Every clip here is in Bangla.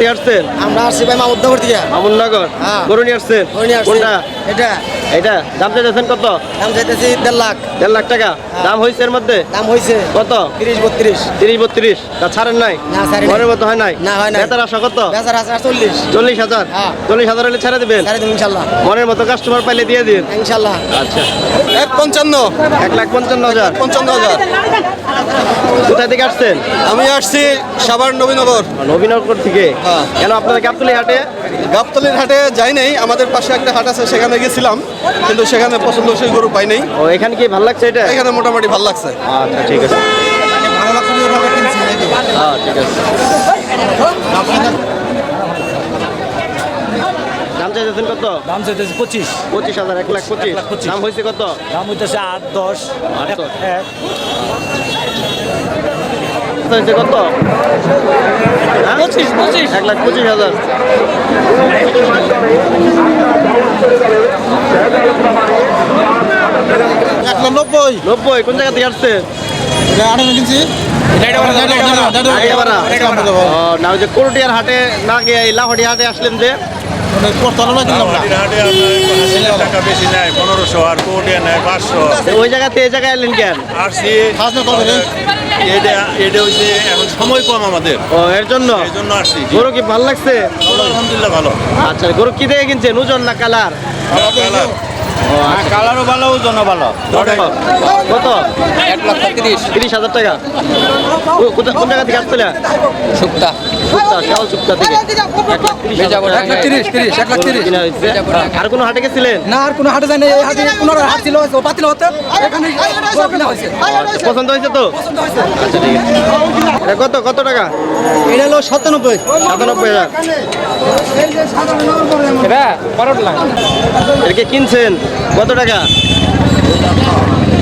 থেকে আসছেন? আমরা আসছি ভাই মামুদ্দপুর থেকে আমননগর হ্যাঁ। গরু নিয়ে আসছেন? কোনটা? এটা। এটা দাম চাইতেছেন কত? দাম চাইতেছি দেড় লাখ। দেড় লাখ টাকা। দাম হয়েছে এর মধ্যে? দাম হয়েছে কত? তিরিশ বত্রিশ। তিরিশ বত্রিশ। তা ছাড়েন নাই? না, ঘরের মতো হয় নাই? না, হয় নাই। বেতার আশা কত? আছে চল্লিশ। চল্লিশ হাজার? হ্যাঁ। চল্লিশ হাজার হলে ছেড়ে দিবেন? ইনশাল্লাহ। মনের মতো কাস্টমার পাইলে দিয়ে দিন। ইনশাল্লাহ। আচ্ছা। এক পঞ্চান্ন। এক লাখ পঞ্চান্ন হাজার। পঞ্চান্ন হাজার। কোথায় থেকে আসছেন? আমি আসছি সাভার নবীনগর। নবীনগর থেকে? হ্যাঁ। কেন আপনারা গাবতলি হাটে? গাবতলির হাটে যাই নাই আমাদের পাশে একটা হাট আছে সেখানে গেছিলাম কিন্তু সেখানে পছন্দসই গরু পাই নাই। ও এখানে কি ভালো লাগছে এটা? এখানে মোটামুটি ভালো লাগছে। আচ্ছা ঠিক আছে। হ্যাঁ ঠিক আছে। দাম চাইতেছেন কত? দাম চাইতেছে পঁচিশ। পঁচিশ হাজার এক লাখ পঁচিশ। লাখ পঁচিশ। দাম হয়েছে কত? দাম হইতেছে আট দশ। আট এক- এক হয়েছে কত পঁচিশ পঁচিশ এক লাখ পঁচিশ হাজার এক লাখ নব্বই নব্বই কোন জায়গা থেকে আসছে আঠারো কিনছি না ওই যে করটিয়ার হাটে না গিয়ে লাহড়ি হাটে আসলেন যে টাকা বেশি নেয় পনেরোশো আর কোটি নেয় পাঁচশো। ওই জায়গাতে এই জায়গায় এলেন কেন? আর সে এটা এটা হচ্ছে এখন সময় কম আমাদের। ও এর জন্য? এই জন্য আসছি। গরু কি ভালো লাগছে? আলহামদুলিল্লাহ ভালো। আচ্ছা গরু কি দেখে কিনছেন? ওজন না কালার? কালার। কালারও ভালো ওজনও ভালো। কত? এক লাখ তিরিশ। তিরিশ হাজার টাকা। কোন জায়গা থেকে আসছিল? শুক্তা সুক্তা শাল সুক্তা থেকে। আর কোনো হাটে গেছিলেন না আর কোনো হাটে যায় না এই হাটে কোনো হাট ছিল ও পাতিল হতে। এখানে আচ্ছা, পছন্দ হয়েছে তো? আচ্ছা ঠিক আছে। কত কত টাকা? এটা হলো সাতানব্বই। সাতানব্বই হাজার। এটাকে কিনছেন? কত টাকা?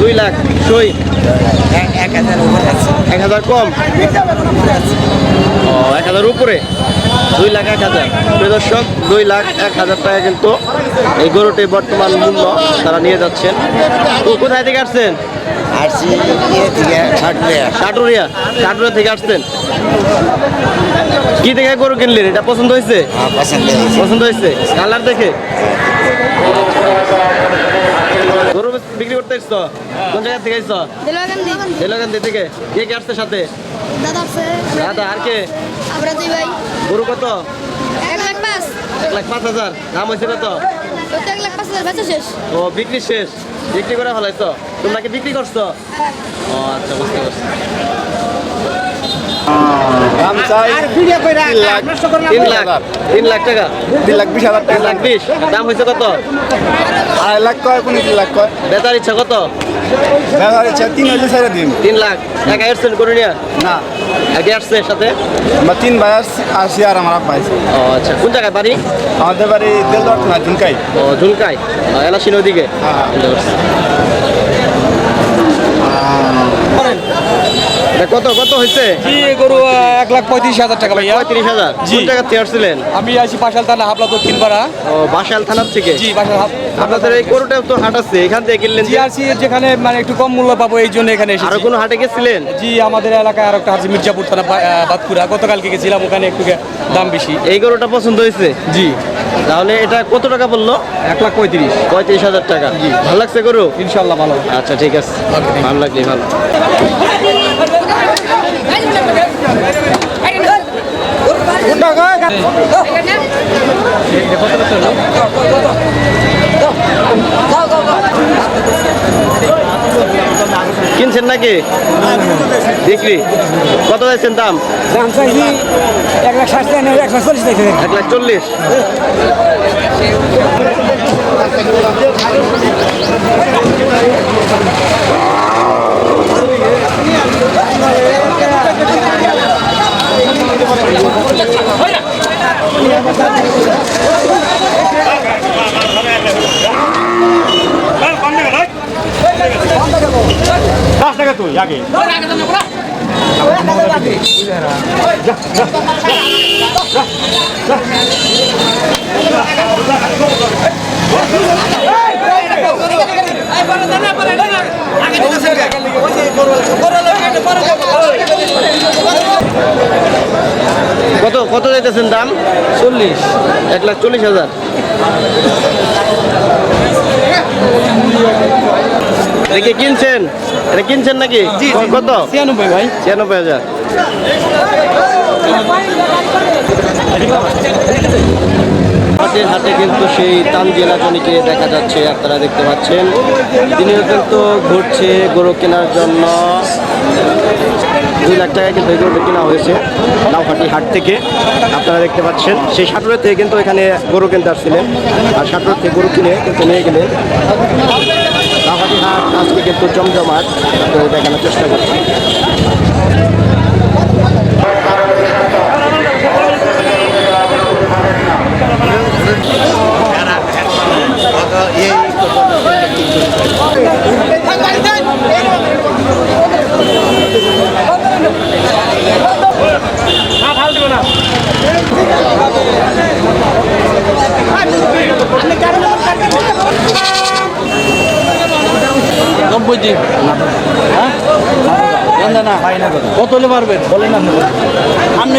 দুই লাখ সই। এক হাজার কম? ও এক হাজার উপরে? দুই লাখ এক হাজার। প্রিয় দর্শক দুই লাখ এক হাজার টাকা কিন্তু এই গরুটি বর্তমান মূল্য তারা নিয়ে যাচ্ছেন। তো কোথায় থেকে আসছেন? আসছি ইয়ে থেকে ষাটুরিয়া কাটুরিয়া কাটুরিয়া থেকে আসছেন। কি দেখে গরু কিনলেন? এটা পছন্দ হয়েছে? পছন্দ পছন্দ হয়েছে? কালার দেখে? গরু বিক্রি করতে এসছো? কোন জায়গা থেকে এসছো? দিলগান্ধি থেকে। কে কে আসছে সাথে? দাদা আর কে? ভাই। গরু কত? এক লাখ পাঁচ। এক লাখ পাঁচ হাজার। দাম হয়েছে কত? ও বিক্রি শেষ। বিক্রি করে ফেলাইছো তোমরা কি বিক্রি করছ? ও আচ্ছা বুঝতে পারছি। দাম চাই তিন লাখ তিন লাখ টাকা। তিন লাখ বিশ হাজার তিন লাখ বিশ। দাম হয়েছে কত? আড়াই লাখ কয় কোন তিন লাখ কয়। বেতার ইচ্ছা কত? ইচ্ছা তিন হইলে ছেড়ে দিন তিন লাখ। একা এসছেন করে নিয়ে না। আগে আসছে সাথে? আমরা তিন ভাই আসছি- আসছি আর আমার আব্বা আছে ও আচ্ছা। কোন জায়গায় বাড়ি? আমাদের বাড়ি দেলদর না ঝুনকাই। ও হ্যাঁ। কত কত হয়েছে? জি গরু এক লাখ পঁয়ত্রিশ হাজার টাকা ভাইয়া। পঁয়ত্রিশ হাজার। জি। জায়গা থেকে আসছিলেন? আমি আছি পাশাল থানা হাবলা দক্ষিণ পাড়া। ও বাসাল থানার থেকে? জি পাশাল আপনাদের এই গরুটা তো হাট আছে এখান থেকে কিনলেন যে? জিআরসি যেখানে মানে একটু কম মূল্য পাবো এই জন্য এখানে আরও এসেছি কোনো হাটে গেছিলেন? জি আমাদের এলাকায় আর একটা আছে মির্জাপুর থানা বাতকুড়া গতকালকে গেছিলাম ওখানে একটু দাম বেশি। এই গরুটা পছন্দ হয়েছে? জি। তাহলে এটা কত টাকা বলল? এক লাখ পঁয়ত্রিশ। পঁয়ত্রিশ হাজার টাকা। ভালো লাগছে গরু? ইনশাল্লাহ ভালো আচ্ছা ঠিক আছে। ভালো লাগলে ভালো। কিনছেন নাকি? বিক্রি। কত যাচ্ছেন দাম? দাম চাইছি এক লাখ ষাট এক লাখ চল্লিশ এক লাখ চল্লিশ। কত কত যাইতেছেন দাম? চল্লিশ। এক লাখ চল্লিশ হাজার। দেখে কিনছেন? এটা কিনছেন নাকি? কত? ছিয়ানব্বই ভাই। ছিয়ানব্বই হাজার। হাটের হাটে কিন্তু সেই তামজেলা জনিকে দেখা যাচ্ছে আপনারা দেখতে পাচ্ছেন। তিনিও কিন্তু ঘুরছে গরু কেনার জন্য। দুই লাখ টাকা কিন্তু গরুটা কেনা হয়েছে লাউহাটি হাট থেকে। আপনারা দেখতে পাচ্ছেন, সেই সাটুরের থেকে কিন্তু এখানে গরু কিনতে আসছিলেন। আর সাটুরের থেকে গরু কিনে কিন্তু নিয়ে গেলেন। লাউহাটি হাট আজকে কিন্তু জমজমাট দেখানোর চেষ্টা করছি। নব্বই দিন না কত হলে পারবেন বলেন আপনি আপনি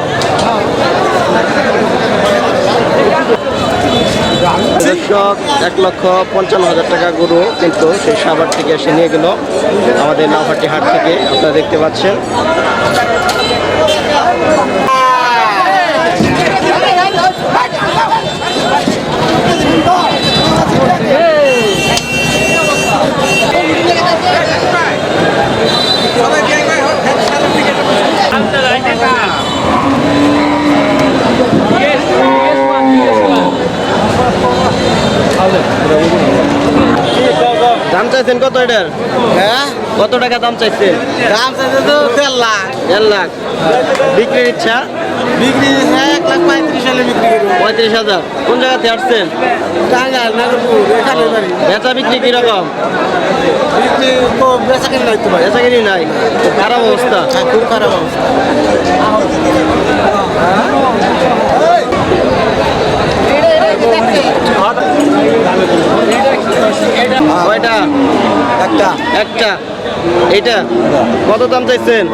দর্শক এক লক্ষ পঞ্চান্ন হাজার টাকা গরু কিন্তু, সেই সাবার থেকে এসে নিয়ে গেল আমাদের লাভাটি হাট থেকে। আপনারা দেখতে পাচ্ছেন দাম চাইছেন কত এটার হ্যাঁ কত টাকা দাম চাইছেন দাম চাইছে তো দেড় লাখ দেড় লাখ বিক্রির ইচ্ছা বিক্রি এক লাখ পঁয়ত্রিশ হলে বিক্রি করব পঁয়ত্রিশ হাজার কোন জায়গাতে আসছেন টাঙ্গাইল নাগরপুর এখানে বাড়ি বেচা বিক্রি কীরকম বিক্রি তো বেচা কিনে লাগতে পারে বেচা কিনি নাই খারাপ অবস্থা হ্যাঁ, খুব খারাপ অবস্থা কয়টা? একটা। একটা। এইটা? কত দাম চাইছেন?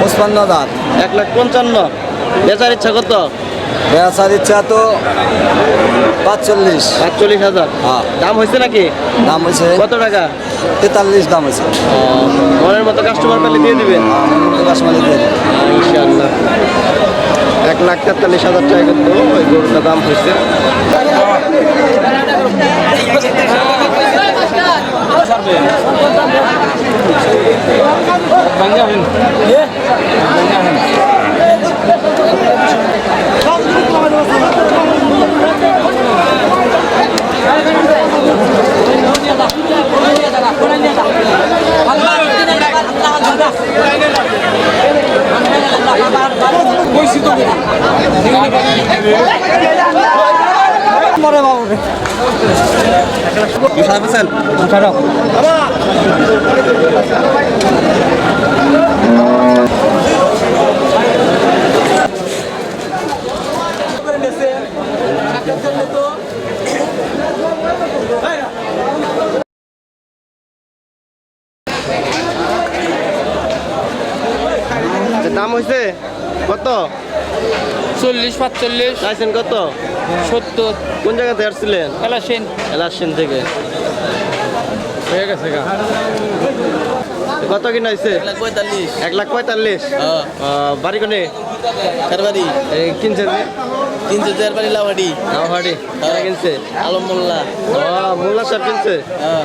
পঁচপান্ন দাঁত এক লাখ পঞ্চান্ন। বেচার ইচ্ছা কত? বেচার ইচ্ছা তো পাঁচচল্লিশ। সাতচল্লিশ হাজার। হ্যাঁ। দাম হয়েছে নাকি? দাম হয়েছে। কত টাকা? তেতাল্লিশ দাম হয়েছে। মনের মতো কাস্টমার পেলে দিয়ে দিবেন? কাশ্মারি দিয়ে দিন। ইনশাআল্লাহ এক লাখ তেতাল্লিশ হাজার টাকা কিন্তু ওই গরুটার দাম হয়েছে। Bang Jahin. Yeah. Bang Jahin. দাম হয়েছে কত? চল্লিশ পাঁচচল্লিশ। চাইছেন কত? সত্তর। কোন জায়গাতে আসছিলেন? এলাসেন। এলাসেন থেকে। হয়ে গেছে গা। কত কিনা হয়েছে পঁয়তাল্লিশ। এক লাখ পঁয়তাল্লিশ? বাড়ি কোনে? এই কিনছেন যে তিনশো চার লাভাডি। নাওহাটি কিনছে? আলম মোল্লা মোল্লা সাহেব কিনছে? হ্যাঁ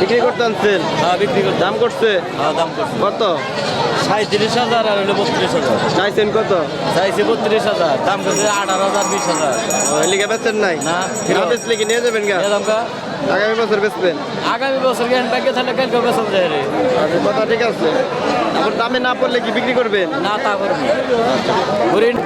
বিক্রি করতে আনছেন? হ্যাঁ বিক্রি করতে। দাম করছে? হ্যাঁ দাম করছে। কত? সাঁত্রিশ হাজার আর হলো বত্রিশ হাজার। চাইছেন কত? চাইছে বত্রিশ হাজার দাম করছে আঠারো হাজার বিশ হাজার। লিখে বেচেন নাই? না ফিরত বেচলে কি নিয়ে যাবেন গা? আগামী বছর বেচবেন? আগামী বছর জ্ঞান ব্যাংকে তাহলে কালকে বেসন যায় রে? আচ্ছা কথা ঠিক আছে। এখন দামে না পড়লে কি বিক্রি করবেন? না তা করবি করিন।